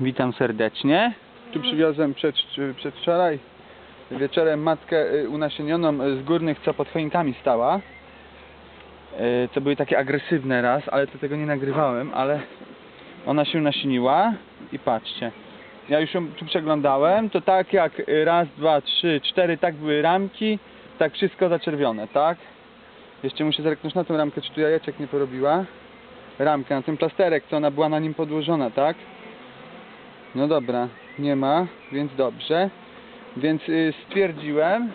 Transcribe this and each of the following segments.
Witam serdecznie. Tu przywiozłem przed, przedwczoraj wieczorem matkę y, unasienioną y, z górnych, co pod choinkami stała. Y, Co były takie agresywne raz, ale to tego nie nagrywałem, ale ona się unasieniła i patrzcie. Ja już ją tu przeglądałem, to tak jak raz, dwa, trzy, cztery, tak były ramki, tak wszystko zaczerwione, tak? Jeszcze muszę zerknąć na tą ramkę, czy tu jajeczek nie porobiła. Ramkę, na ten plasterek, co ona była na nim podłożona, tak? No dobra, nie ma, więc dobrze. Więc y, stwierdziłem,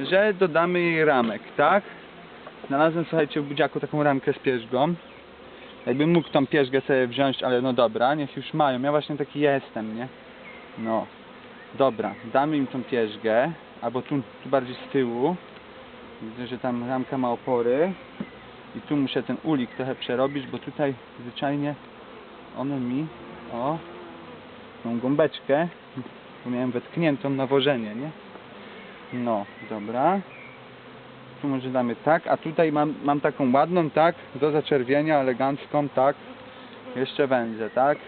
że dodamy jej ramek, tak? Znalazłem, słuchajcie, w budziaku taką ramkę z pierzgą. Jakbym mógł tą pierzgę sobie wziąć, ale no dobra, niech już mają. Ja właśnie taki jestem, nie? No. Dobra, damy im tą pierzgę, albo tu, tu bardziej z tyłu. Widzę, że tam ramka ma opory. I tu muszę ten ulik trochę przerobić, bo tutaj zwyczajnie one mi, o, tą gąbeczkę, bo miałem wetkniętą nawożenie, nie? No, dobra. Tu może damy tak, a tutaj mam, mam taką ładną, tak, do zaczerwienia, elegancką, tak. Jeszcze węzę, tak.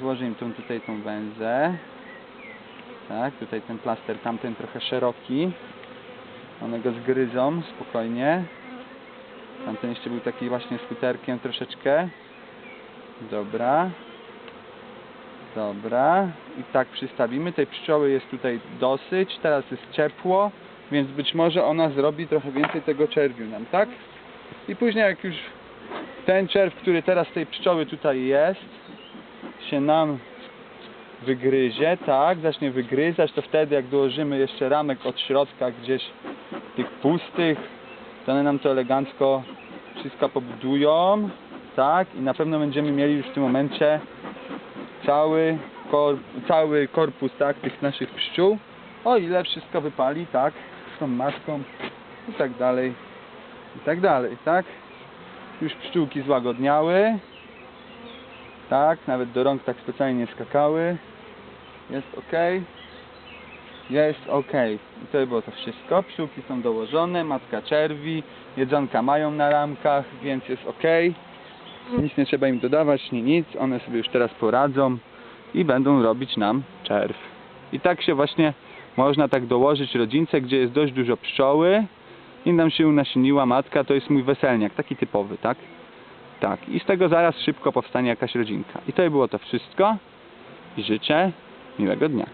Złożę im tą, tutaj tą węzę. Tak, tutaj ten plaster, tamten trochę szeroki. One go zgryzą spokojnie. Tamten jeszcze był taki właśnie z futerkiem troszeczkę. Dobra. Dobra. I tak przystawimy. Tej pszczoły jest tutaj dosyć. Teraz jest ciepło, więc być może ona zrobi trochę więcej tego czerwiu nam, tak? I później jak już ten czerw, który teraz tej pszczoły tutaj jest, się nam wygryzie, tak? Zacznie wygryzać, to wtedy jak dołożymy jeszcze ramek od środka gdzieś tych pustych, to one nam to elegancko wszystko pobudują, tak? I na pewno będziemy mieli już w tym momencie cały, kor, cały korpus, tak? Tych naszych pszczół, o ile wszystko wypali, tak? Z tą maską i tak dalej, i tak dalej, tak? Już pszczółki złagodniały, tak? Nawet do rąk tak specjalnie nie skakały, jest ok. Jest ok. I to było to wszystko. Pszczółki są dołożone, matka czerwi, jedzonka mają na ramkach, więc jest ok. Nic nie trzeba im dodawać, nie nic. One sobie już teraz poradzą i będą robić nam czerw. I tak się właśnie można tak dołożyć rodzince, gdzie jest dość dużo pszczoły i nam się unasieniła matka, to jest mój weselniak, taki typowy, tak? Tak. I z tego zaraz szybko powstanie jakaś rodzinka. I to było to wszystko. I życzę miłego dnia.